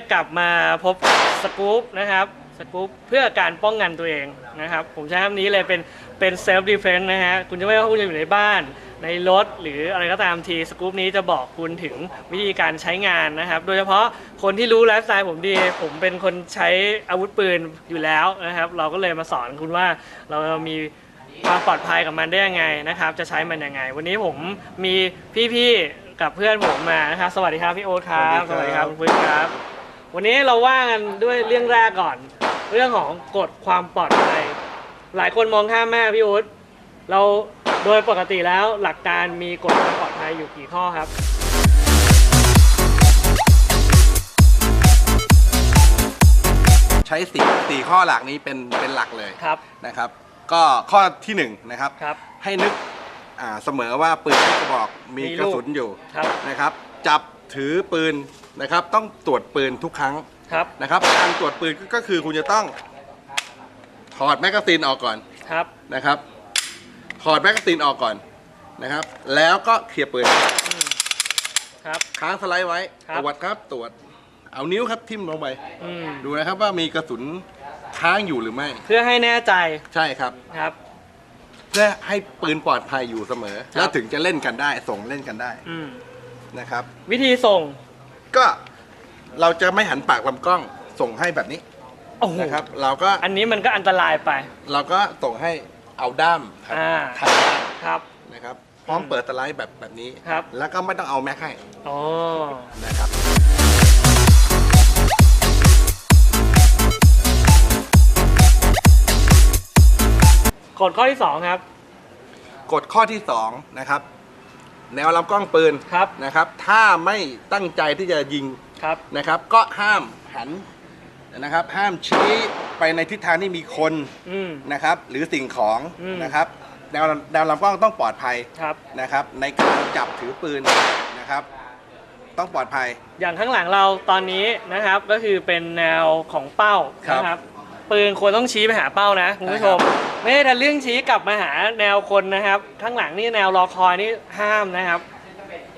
วันนี้กลับมาพบสกู๊ปนะครับสกู๊ปเพื่อการป้องกันตัวเองนะครับ ผมใช้คำนี้เลยเป็นเป็นเซลฟ์ดีเฟนซ์นะฮะคุณจะไม่ว่าคุณจะอยู่ในบ้าน ในรถหรืออะไรก็ตามทีสกู๊ปนี้จะบอกคุณถึงวิธีการใช้งานนะครับ โดยเฉพาะคนที่รู้ไลฟ์สไตล์ผมดี ผมเป็นคนใช้อาวุธปืนอยู่แล้วนะครับ เราก็เลยมาสอนคุณว่าเรามีความปลอดภัยกับมันได้ยังไงนะครับ จะใช้มันยังไง วันนี้ผมมีพี่ๆกับเพื่อนผมมานะครับ สวัสดีครับพี่โอ๊ตครับ สวัสดีครับคุณพุ้ยครับ วันนี้เราว่ากันด้วยเรื่องแรกก่อน เรื่องของกฎความปลอดภัย หลายคนมองข้ามแม่พี่โอ๊ตเราโดยปกติแล้วหลักการมีกฎความปลอดภัยอยู่กี่ข้อครับ ใช้สี่สี่ข้อหลักนี้เป็นเป็นหลักเลยครับ นะครับ ก็ข้อที่หนึ่งนะครับครับ ให้นึกอ่าเสมอว่าปืนที่กระบอกมีมีกลูระกสุนอยู่ครับ นะครับ จับถือปืนนะครับต้องตรวจปืนทุกครั้งครับนะครับการตรวจปืนก็ก็คือคุณจะต้องถอดแมกกาซีนออกก่อนครับนะครับ ถอดแมกกาซีนออกก่อนนะครับ แล้วก็เคลียร์ปืนครับ ค้างสไลด์ไว้ครับ ตรวจครับตรวจเอานิ้วครับทิ่มลงไป อืมดูนะครับว่ามีกระสุนค้างอยู่หรือไม่ เพื่อให้แน่ใจใช่ครับ ครับ เพื่อให้ปืนปลอดภัยอยู่เสมอครับแล้วถึงจะเล่นกันได้ ส่งเล่นกันได้อืมนะครับ วิธีส่ง ก็เราจะไม่หันปากลำกล้องส่งให้แบบนี้โอ้โหนะครับ เราก็อันนี้มันก็อันตรายไป เราก็ส่งให้เอาด้ามครับอ่าทันด้ามครับ นะครับ พร้อมเปิดสไลด์แบบแบบนี้ ครับ แล้วก็ไม่ต้องเอาแม็กให้อ๋อ นะครับ กฎข้อที่ 2 ครับ กฎข้อที่สองนะครับ แนวลำกล้องปืนครับนะครับ ถ้าไม่ตั้งใจที่จะยิงครับนะครับ ก็ห้ามหันนะครับ ห้ามชี้ไปในทิศทางที่มีคนอืม นะครับ หรือสิ่งของอืม นะครับแนวแนวลำกล้องต้องปลอดภัยครับ นะครับ ในการจับถือปืนนะครับ ต้องปลอดภัย อย่างข้างหลังเราตอนนี้นะครับก็คือเป็นแนวของเป้าครับนะครับปืนควรต้องชี้ไปหาเป้านะคุณผู้ชม ไม่ได้ทันเรื่องชี้กลับมาหาแนวคนนะครับ ข้างหลังนี่แนวรอคอยนี่ห้ามนะครับ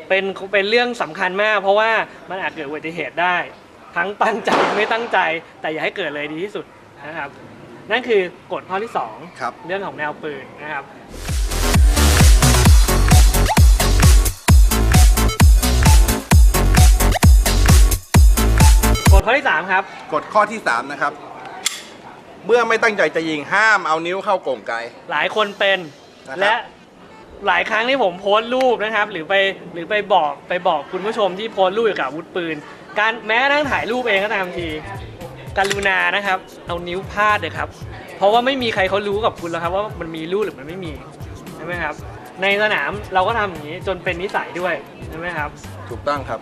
เป็นเป็นเรื่องสำคัญมาก เพราะว่ามันอาจเกิดอุบัติเหตุได้ ทั้งตั้งใจไม่ตั้งใจ แต่อย่าให้เกิดเลยดีที่สุดนะครับ นั่นคือกฎข้อที่สองครับเรื่องของแนวปืนนะครับกฎข้อที่3ครับกฎข้อที่สามนะครับ เมื่อไม่ตั้งใจจะยิงห้ามเอานิ้วเข้าโก่งไกล หลายคนเป็น นะครับ และหลายครั้งที่ผมโพสต์รูปนะครับ หรือไปหรือไปบอกไปบอกคุณผู้ชมที่โพสต์รูปเกี่ยวกับอาวุธปืน การแม้กระทั่งถ่ายรูปเองก็ตามทีกรุณานะครับ เอานิ้วพาดเลยครับ เพราะว่าไม่มีใครเขารู้กับคุณแล้วครับ ว่ามันมีรูปหรือมันไม่มีใช่ไหมครับ ในสนามเราก็ทำอย่างนี้จนเป็นนิสัยด้วยใช่ไหมครับ ถูกต้องครับ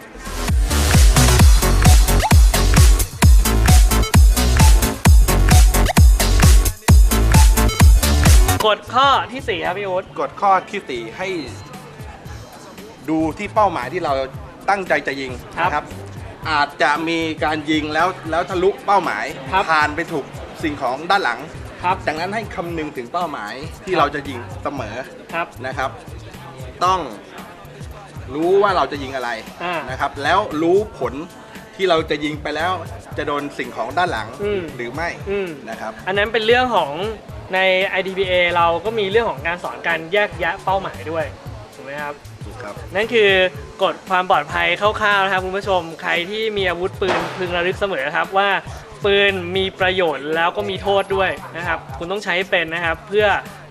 กฎข้อที่สี่ครับพี่อุ๊ดกฎข้อที่สี่ให้ ดูที่เป้าหมายที่เราตั้งใจจะยิงนะครับ อาจจะมีการยิงแล้วแล้วทะลุเป้าหมายผ่านไปถูกสิ่งของด้านหลังครับดังนั้นให้คำนึงถึงเป้าหมายที่ครับเราจะยิงเสมอครับนะครับ ต้องรู้ว่าเราจะยิงอะไรอ่านนะครับ แล้วรู้ผลที่เราจะยิงไปแล้วจะโดนสิ่งของด้านหลังอืมหรือไม่อืมนะครับ อันนั้นเป็นเรื่องของ ใน IDBA เราก็มีเรื่องของการสอนการแยกแยะเป้าหมายด้วยถูกไหมครับ ถูกครับ นั่นคือกฎความปลอดภัยคร่าวๆนะครับคุณผู้ชมใครที่มีอาวุธปืนพึงระลึกเสมอครับว่าปืนมีประโยชน์แล้วก็มีโทษด้วยนะครับ คุณต้องใช้เป็นนะครับเพื่อ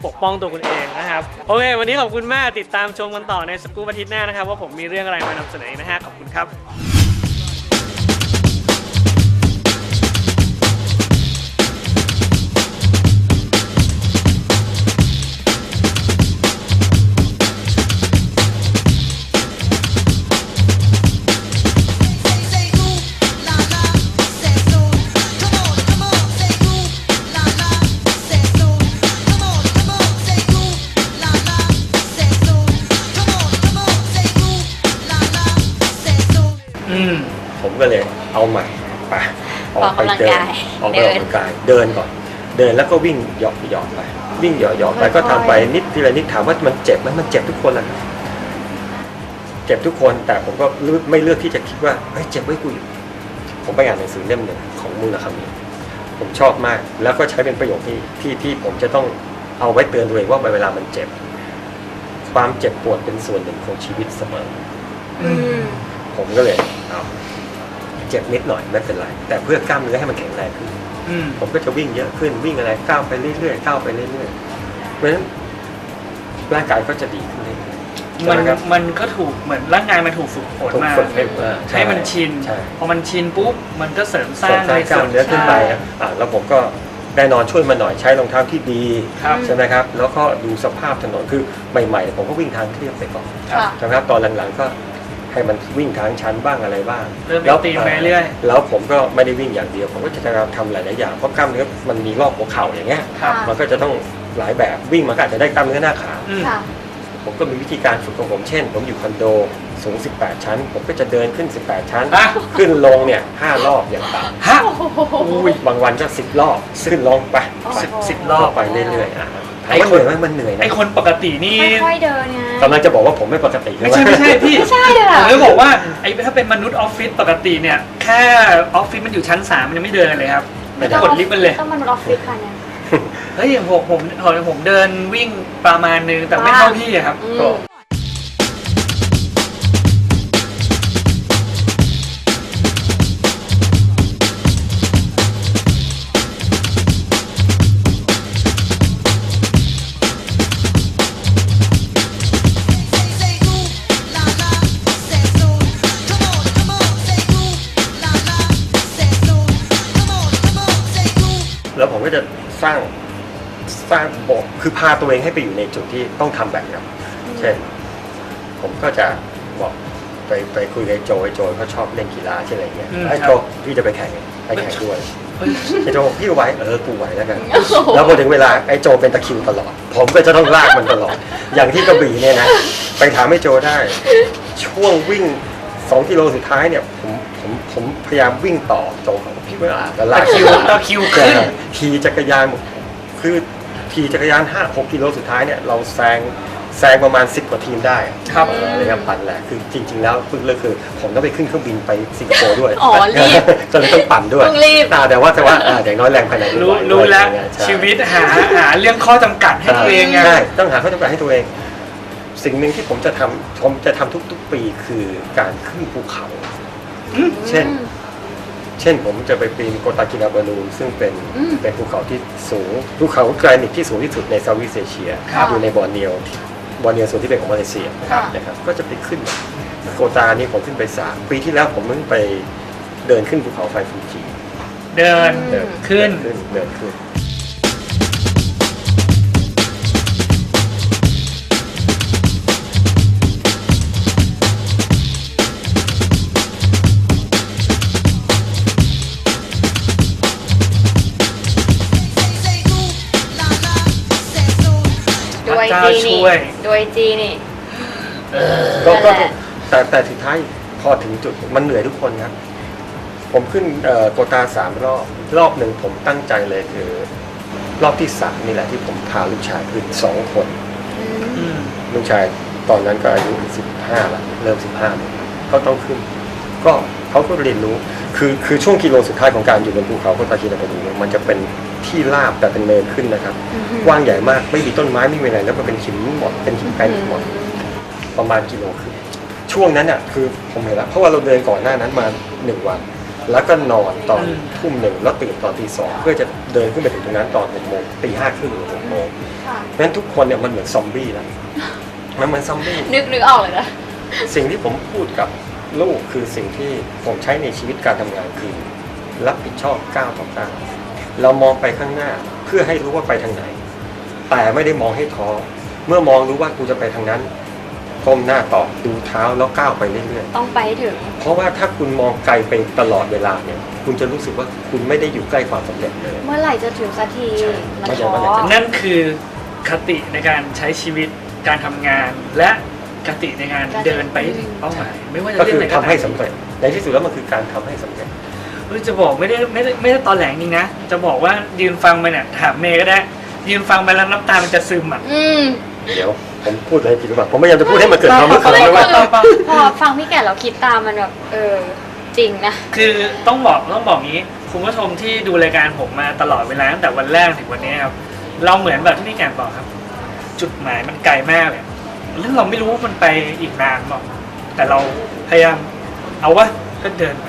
ปกป้องตัวคุณเองนะครับ โอเค วันนี้ขอบคุณมากติดตามชมกันต่อในสกู๊ปอาทิตย์หน้านะครับ ว่าผมมีเรื่องอะไรมานำเสนออีกนะฮะขอบคุณครับ ผมก็เลยเอาใหม่ไปออกกำลังกายออกไปออกกำลังกายเดินก่อน เดินแล้วก็วิ่งเหยาะเหยาะไป วิ่งเหยาะเหยาะไปค่อยๆก็ทำไปนิดทีละนิดถามว่ามันเจ็บไหมมันเจ็บทุกคนแหละครับเจ็บทุกคนแต่ผมก็เลือกไม่เลือกที่จะคิดว่าเฮ้ยเจ็บไว้กูอยู่ผมไปอ่านหนังสือเล่มหนึ่งของมูลคามิผมชอบมาก แล้วก็ใช้เป็นประโยคที่ที่ที่ผมจะต้องเอาไว้เตือนตัวเองว่าเวลามันเจ็บ ความเจ็บปวดเป็นส่วนหนึ่งของชีวิตเสมออืม ผมก็เลยเอาเจ็บนิดหน่อยไม่เป็นไร แต่เพื่อกล้ามเนื้อให้มันแข็งแรงขึ้นอืมผมก็จะวิ่งเยอะขึ้นวิ่งอะไรก้าวไปเรื่อยๆก้าวไปเรื่อยๆเพราะฉะนั้นร่างกายก็จะดีขึ้นเรื่อยๆใช่มันไหมครับ มันก็ถูกเหมือนร่างกายมันถูกฝึกฝนถูกมาฝึกให้อ่าให้มันชิน ใช่ พอมันชินปุ๊บมันก็เสริมสเสริร้างมสร้างกล้ามเนื้อขึ้นไปอะอ่าแล้วผมก็แน่นอนช่วยมาหน่อยใช้รองเท้าที่ดีครับ ใช่ไหมครับ แล้วก็ดูสภาพถนนคือใหม่ๆผมก็วิ่งทางเรียบไปก่อนค่ะใช่ไหมครับตอนหลังๆก็ ให้มันวิ่งทางชันบ้างอะไรบ้างเริ่มแล้วตีไปเรื่อยแล้วผมก็ไม่ได้วิ่งอย่างเดียว ผมก็จะทำหลายๆอย่างเพราะกล้ามเนื้อมันมีรอบหัวเข่าอย่างเงี้ยครับ มันก็จะต้องหลายแบบวิ่งมันก็อาจจะได้กล้ามเนื้อหน้าขาอืมค่ะ ผมก็มีวิธีการฝึกของผมเช่น ผมอยู่คอนโดสูง 18 ชั้น ผมก็จะเดินขึ้น 18 ชั้น อะ ขึ้นลงเนี่ย5รอบอย่างต่ฮะโอ้ยำบางวันก็ 10 รอบ ขึ้นลงไปสิบโอ้โหสิบรอบ ไปเรื่อยๆอะถาม ไอ้ว่าคเหนนื่อยไหมมันเหนื่อยไอนะคนปกตินี่ ค่อยๆเดินไงกำลังจะบอกว่าผมไม่ปกติไม่ใช่ไม่ใช่พี่ไม่ใช่เลยเหรผอมจะบอกว่าไอ้ถ้าเป็นมนุษย์ออฟฟิศปกติเนี่ยแค่ออฟฟิศมันอยู่ชั้นสามมันยังไม่เดินเลยครับไม่ได้กดลิฟต์มันเลยต้องมนุษย์ออฟฟิศค่ะเนี่ยเฮ้ยผมผมผมผมเดินวิ่งประมาณนึงแต่ไม่เท่าพี่อะครับ สร้างสร้างบอกคือพาตัวเองให้ไปอยู่ในจุดที่ต้องทำแบบนั้นเช่น ผมก็จะบอกไปไปคุยกับไอ้โจไอ้โจเขาชอบเล่นกีฬาใช่ไหมเงี้ยอืมไอ้ครับโจพี่จะไปแข่งไปแข่งด้วยเฮ้ยไอ้โจบอกพี่ไหวเออกูไหวแล้วกันโอ้โหแล้วพอถึงเวลาไอ้โจเป็นตะคริวตลอด ผมก็จะต้องลากมันตลอด อย่างที่กระบี่เนี่ยนะ ไปถามไอ้โจได้ ช่วงวิ่งสองกิโลสุดท้ายเนี่ย ผม ผมผมพยายามวิ่งต่อโจเขาบอกพี่ไม่อ่านแล้วลากตะคริวตะคริวขึ้นใช่ขี่จักรยานคือขี่จักรยานห้าหกกิโลสุดท้ายเนี่ยเราแซงแซงประมาณ 10 กว่าทีมได้ครับเออในการปั่นแหละคือจริง ๆ แล้วพึ่งเลยคือ ผมต้องไปขึ้นเครื่องบินไปสิงคโปร์ด้วยอ๋อรีบก็เลยต้องปั่นด้วยต้องรีบอ่าแต่ว่าแต่ว่าอ่าอย่างน้อยแรงภายในรู้ไหรู้แล้วอะไรเงี้ยใช่ชีวิตหาหาเรื่องข้อจำกัดให้ตัวเองไงใช่ต้องหาข้อจำกัดให้ตัวเอง สิ่งหนึ่งที่ผมจะทำผมจะทำทุก ๆ ปีคือการขึ้นภูเขา เช่น เช่นผมจะไปปีนโกตากินาบาลูนซึ่งเป็นอืมเป็นภูเขาที่สูงภูเขาแกรนิตที่สูงที่สุดในเซาท์อีสเอเชียครับอยู่ในบอร์เนียวที่บอร์เนียวส่วนที่เป็นของมาเลเซียครับนะครับก็จะไปขึ้นโกตานี่ผมขึ้นไปสามปีที่แล้วผมเพิ่งไปเดินขึ้นภูเขาไฟฟูจิเดินเดินขึ้น เดินเดินขึ้น ดูไอจีนี่ ก็ก็นั่นแหละ แต่แต่สุดท้ายพอถึงจุดมันเหนื่อยทุกคนครับ ผมขึ้นเอ่อโกตาสามรอบ รอบหนึ่งผมตั้งใจเลยคือ รอบที่สามนี่แหละที่ผมพาลูกชายขึ้นสองคน อืมลูกชายตอนนั้นก็อายุสิบห้าละเริ่มสิบห้าเขาต้องขึ้น ก็เขาก็เรียนรู้ คือคือช่วงกิโลสุดท้ายของการอยู่บนภูเขาโคตาคินาบารูเนี่ยมันจะเป็น ที่ราบแต่เป็นเนินขึ้นนะครับ กว้างใหญ่มากไม่มีต้นไม้ไม่มีอะไรแล้วก็เป็นหินหมดเป็นหินแป้นหมดประมาณกิโลครึ่งช่วงนั้นอะคือผมเห็นแล้วเพราะว่าเราเดินก่อนหน้านั้นมาหนึ่งวัน แล้วก็นอนตอนอืมทุ่มหนึ่งแล้วตื่นตอนตีสองเพื่อจะเดินขึ้นไปถึงตรงนั้นตอนหกโมงตีห้าครึ่งหรือหกโมงค่ะเพราะฉะนั้นทุกคนเนี่ยมันเหมือนซอมบี้แล้วมันเหมือนซอมบี้นึกนึกออกเลยนะสิ่งที่ผมพูดกับลูกคือสิ่งที่ผมใช้ในชีวิตการทำงานคือ รับผิดชอบก้าวต่อก้าว เรามองไปข้างหน้าเพื่อให้รู้ว่าไปทางไหน แต่ไม่ได้มองให้ท้อเมื่อมองรู้ว่ากูจะไปทางนั้นก้มหน้าต่อดูเท้าแล้วก้าวไปเรื่อยต้องไปให้ถึง ๆเพราะว่าถ้าคุณมองไกลไปตลอดเวลาเนี่ย คุณจะรู้สึกว่าคุณไม่ได้อยู่ใกล้ความสำเร็จเลย เมื่อไหร่จะถึงสักทีใช่ มันไม่ใช่ท้อเมื่อไหร่จะ นั่นคือคติในการใช้ชีวิตการทำงาน และคติในการเดินไปให้ถึงเป้าหมายไม่ว่าจะก็เรื่อคืงอไหนทำก็ตามให้สำเร็จในที่สุดแล้วมันคือการทำให้สำเร็จ เฮ้ยจะบอกไม่ได้ไม่ได้ไม่ได้ตอนแหลงจริงนะ จะบอกว่ายืนฟังไปเนี่ยถามเมย์ก็ได้ ยืนฟังไปแล้วน้ำตามันจะซึมอะอืมเดี๋ยวผมพูดอะไรผิดหรือเปล่าผมพยายามจะพูดให้มันเกิดความรู้สึกเปล่าว่าเปล่าเปล่าพอฟังพี่แก่เราคิดตามมันแบบเออจริงนะคือต้องบอกต้องบอกงี้คุณผู้ชมที่ดูรายการผมมาตลอดเวลาตั้งแต่วันแรกถึงวันนี้ครับเราเหมือนแบบที่พี่แกนบอกครับ จุดหมายมันไกลมากเลยเรื่องเราไม่รู้ว่ามันไปอีกนานหรอกแต่เราพยายามเอาวะก็เดินไป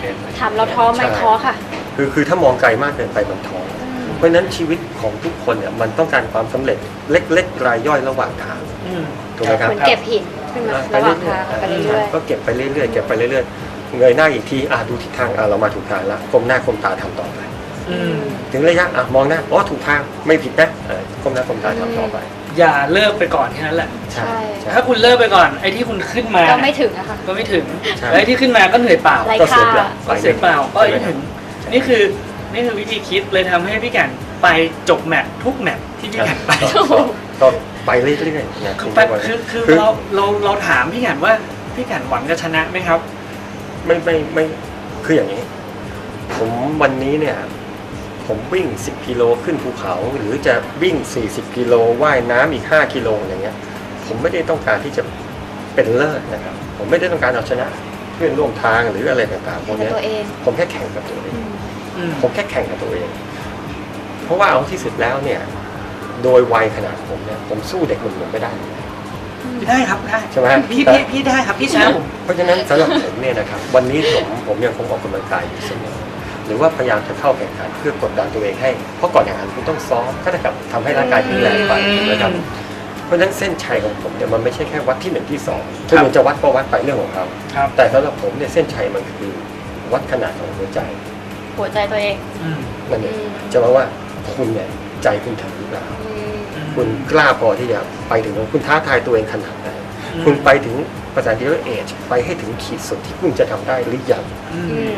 เดินไปเดินไปทำเราท้อไหมใช่ ท้อค่ะ คือคือถ้ามองไกลมากเกินไปมันท้ออืมเพราะฉะนั้นชีวิตของทุกคนเนี่ยมันต้องการความสำเร็จเล็กๆรายย่อยระหว่างทาง อืม ถูกไหมครับเหมือนเก็บหินขึ้นมาระหว่างทางไปเรื่อยก็เก็บไปเรื่อยๆเก็บไปเรื่อยๆเงยหน้าอีกทีอะดูทิศทางอะเรามาถูกทางแล้วก้มหน้าก้มตาทำต่อไป อืม ถึงระยะอะมองหน้าอ๋อถูกทางไม่ผิดนะเออก้มหน้าก้มตาทำต่อไป อย่าเลิกไปก่อนแค่นั้นแหละๆใช่ ถ้าคุณเลิกไปก่อนไอ้ที่คุณขึ้นมาก็ไม่ถึงอะค่ะก็ไม่ถึงใช่ แล้วไอ้ที่ขึ้นมาก็เหนื่อยเปล่า ไร้ ก็เสีค่ายเปล่า ก็เสียเปล่าก็ใช่ไหมไม่ถึง นี่คือนี่คือวิธีคิดเลยทำให้พี่แก่นไปจบแมตช์ทุกแมตช์ที่พี่แก่นไปก็ก็ไปเรื่อยๆนะคือไปคือคือเราเราเราถามพี่แก่นว่าพี่แก่นหวังจะชนะไหมครับ ไม่ไม่ไม่คืออย่างนี้ ผมวันนี้เนี่ย ผมวิ่ง 10กิโลขึ้นภูเขา หรือจะวิ่ง 40กิโลว่ายน้ำอีก 5กิโลอย่างเงี้ย ผมไม่ได้ต้องการที่จะเป็นเลิศนะครับ ผมไม่ได้ต้องการเอาชนะเพื่อนร่วมทางหรืออะไรต่างๆพวกเป็นเนี้ยตัวเองผมแค่แข่งกับตัวเองอืมอืมผมแค่แข่งกับตัวเอง เพราะว่าเอาที่สุดแล้วเนี่ย โดยวัยขนาดผมเนี่ยผมสู้เด็กหนุ่มๆไม่ได้พี่ได้ครับได้ใช่ไหมพี่พี่พี่ได้ครับพี่ชนะผมเพราะฉะนั้นสำหรับผมเนี่ยนะครับ วันนี้ผมผมยังคงออกกำลังกายอยู่เสมอห รือว่าพยายามจะเข้าแข่งขันเพื่อกดดันตัวเองให้ เพราะก่อนแข่งขันคุณต้องซ้อมก็เท่ากับทำให้ร่างกายแข็งแรงไปนะครับเพราะฉะนั้นเส้นชัยของผมเนี่ยมันไม่ใช่แค่วัดที่หนึ่งที่สองคนอื่นจะวัดก็วัดไปเรื่องของเขาครับ แต่สำหรับผมเนี่ยเส้นชัยมันคือวัดขนาดของหัวใจหัวใจตัวเองอืมนั่นเองอืมจะมาว่าคุณเนี่ยใจคุณถึงหรือเปล่า อืมคุณกล้าพอที่จะไปถึงตรงคุณท้าทายตัวเองขนาดไหนคุณไปถึงภาษาอังกฤษว่าเอจไปให้ถึงขีดสุดที่คุณจะทำได้หรือยัง อือืม ม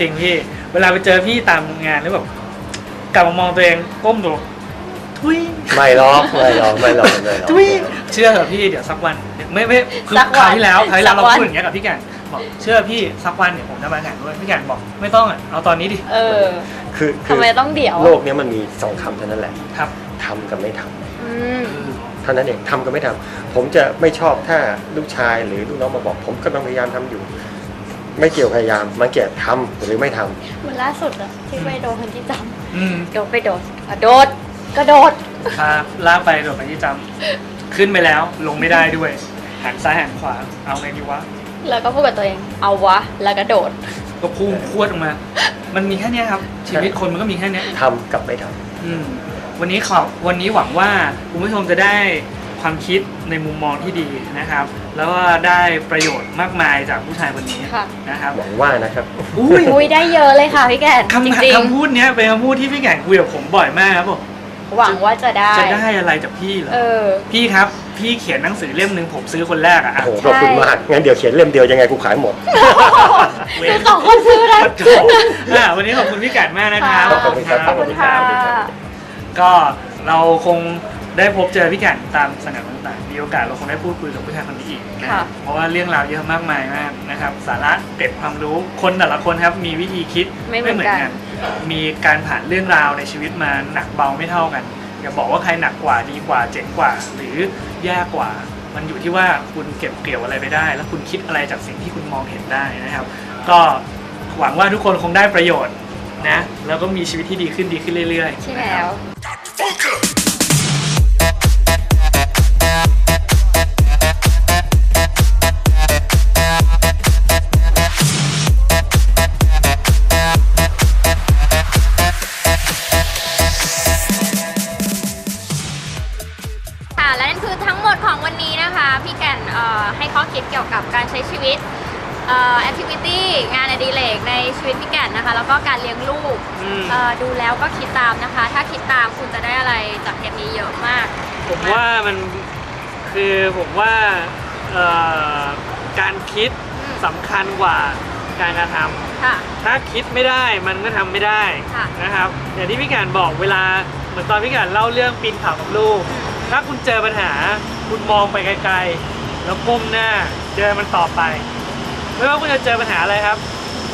ริงๆพี่เวลาไปเจอพี่ตามงานแล้วแบบกลับมามองตัวเองก้มดูทุยไม่หรอกไม่หรอกไม่หรอกไม่หรอกทุยเชื่อเถอะพี่เดี๋ยวสักวันเดี๋ยวไม่ไม่คือสักวันคราวที่แล้วคราวที่แล้วสัเรากวัน พูดอย่างเงี้ยกับพี่แกนบอกเชื่อพี่สักวันเดี๋ยวผมจะมาแข่งด้วยพี่แกนบอกไม่ต้องอะเอาตอนนี้ดิเออคือคืทำไมต้องเดี๋ยวโลกเนี้ยมันมีสองคำเท่านั้นแหละครับทำกับไม่ทำอืมเท่านั้นเองทำกับไม่ทำผมจะไม่ชอบถ้าลูกชายหรือลูกน้องมาบอก ผมกำลังพยายามทำอยู่ ไม่เกี่ยวพยายามมันเกี่ยวทำหรือไม่ทำเหมือนล่าสุดอะที่ไปโดนคนที่จอืมำโดดไปโดดอะโดดกระโดด พาลากไปโดดไปที่จำขึ้นไปแล้วลงไม่ได้ด้วยหันซ้ายหันขวาเอาไงดีวะ แล้วก็พูดกับตัวเอง เอาวะ แล้วกระโดด ก็พุ่งพรวดออกมา มันมีแค่เนี้ยครับ ชีวิตคนมันก็มีแค่เนี้ยทำกับไม่ทำ อืมวันนี้ขอวันนี้หวังว่าคุณผู้ชมจะได้ ความคิดในมุมมองที่ดีนะครับ แล้วก็ได้ประโยชน์มากมายจากผู้ชายคนนี้ค่ะ นะครับหวังว่านะครับอุ้ยอุ้ยได้เยอะเลยค่ะพี่แกนจคำริงคำพูดเนี้ยเป็นคำพูดที่พี่แก่งคุยกับผมบ่อยมากครับผมๆ หวังว่าจะได้ จะได้อะไรจากพี่เหรอเออ พี่ครับพี่เขียนหนังสือเล่มหนึ่งผมซื้อคนแรกอะโอ้อะโหขอบคุณมากงั้นเดี๋ยวเขียนเล่มเดียวยังไงกูขายหมด คือสองคนซื้อนะโถอะวันนี้ขอบคุณพี่แก่นมากนะครับค่ะขอบคุณครับ ขอบคุณค่ะ ก็เราคง ได้พบเจอพี่แก่นตามสนามต่างๆ มีโอกาสเราคงได้พูดคุยกับผู้ชายคนนี้อีกนะค่ะ เพราะว่าเรื่องราวเยอะมากมายมากนะครับ สาระเกร็ดความรู้คนแต่ละคนครับมีวิธีคิดไม่เหมือนกัน มีการผ่านเรื่องราวในชีวิตมาหนักเบาไม่เท่ากันอย่าบอกว่าใครหนักกว่าดีกว่าเจ๋งกว่า หรือแย่กว่า มันอยู่ที่ว่าคุณเก็บเกี่ยวอะไรไปได้ แล้วคุณคิดอะไรจากสิ่งที่คุณมองเห็นได้นะครับ ก็หวังว่าทุกคนคงได้ประโยชน์นะแล้วก็มีชีวิตที่ดีขึ้นดีขึ้นเรื่อยๆใช่นะคแล้รับวค่ะ แก่นนะคะแล้วก็การเลี้ยงลูกอืม เอ่อดูแล้วก็คิดตามนะคะ ถ้าคิดตามคุณจะได้อะไรจากเทปนี้เยอะมากผมว่ามันคือผมว่าเอ่อการคิดอืมสำคัญกว่าการกระทำ ค่ะ ถ้าคิดไม่ได้มันก็ทำไม่ได้ค่ะ นะครับอย่างที่พี่การบอกเวลาเหมือนตอนพี่การเล่าเรื่องปีนเขากับลูก ถ้าคุณเจอปัญหา คุณมองไปไกลๆ แล้วก้มหน้าเดินมันต่อไป ไม่ว่าคุณจะเจอปัญหาอะไรครับ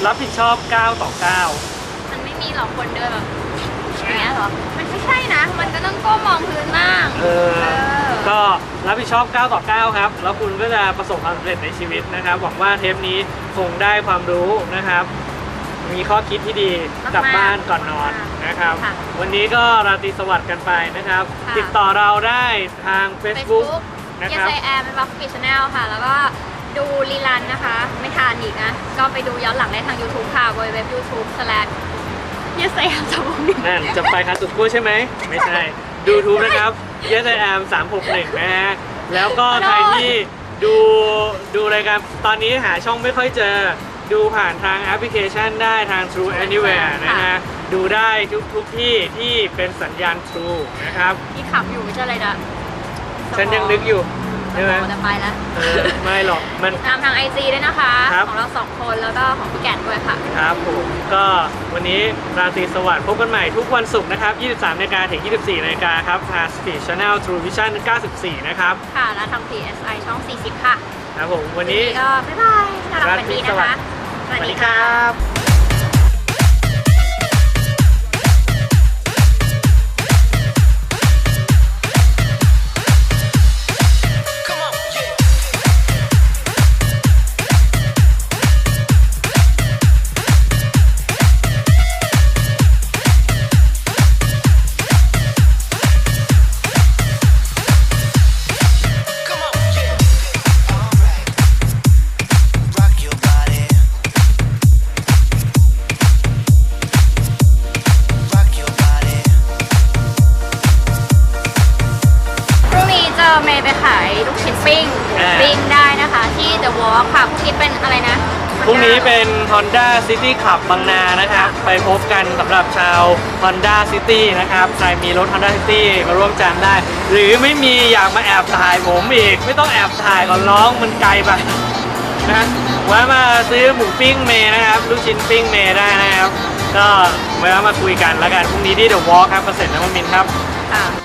รับผิดชอบก้าวต่อก้าวมันไม่มีหรอกคนเดินแบบอย่างเงี้ยเหรอ มันไม่ใช่นะ มันก็ต้องก้มมองพื้นบ้าง เออ เออ ก็รับผิดชอบก้าวต่อก้าวครับ แล้วคุณก็จะประสบความสำเร็จในชีวิตนะครับ หวังว่าเทปนี้คงได้ความรู้นะครับ มีข้อคิดที่ดีกลับบ้านก่อนนอนนะครับ ค่ะวันนี้ก็ราตรีสวัสดิ์กันไปนะครับ ค่ะ ติดต่อเราได้ทาง Facebook Facebook นะ Yes ครับ I am เป็น b ล็อกปีชแนลค่ะ แล้วก็ ดูรีลันนะคะ ไม่ทานอีกนะ ก็ไปดูย้อนหลังได้ทาง YouTube ค่ะ w w w YouTube slash Yes I am สมองหนึ่งนั่นจะไปคันสุดกู้ใช่ไหม ไม่ใช่ ดูทูบนะครับ Yes I am 361นะฮะ แล้วก็ใครที่ดูดูรายการตอนนี้หาช่องไม่ค่อยเจอ ดูผ่านทางแอปพลิเคชันได้ทาง True Anywhere นะฮะ ดูได้ทุกทุกที่ที่เป็นสัญญาณ True นะครับ ที่ขับอยู่ไม่ใช่อะไรนะ ฉันยังนึกอยู่ส ใช่ไหมมองจะไปแล้วเออไม่หรอกมัน ตามทาง IG ด้วยนะคะ ครับ ของเราสองคนแล้วก็ของพี่แก่นด้วยค่ะ ครับผมก็วันนี้ราตรีสวัสดิ์พบกันใหม่ทุกวันศุกร์นะครับ 23นาฬิกาถึง 24นาฬิกาครับทาง Speed Channel True Vision 94 นะครับค่ะ แล้วทาง PSI ช่อง 40 ค่ะครับผมวันนี้ ก็บ๊ายบายสำหรับวันนี้นะคะ สวัสดีครับ นะครับ ไปพบกันสำหรับชาว Honda City นะครับ ใครมีรถ Honda City มาร่วมจานได้ หรือไม่มีอยากมาแอบถ่ายผมอีก ไม่ต้องแอบถ่ายก่อนร้องมันไกลไปนะแวะมาซื้อหมูปิ้งเมย์นะครับลูกชิ้นปิ้งเมย์ได้นะครับ ก็แวะมาคุยกันแล้วกันพรุ่งนี้ที่เดอะวอลครับเกษตรนวมินทร์ครับค่ะ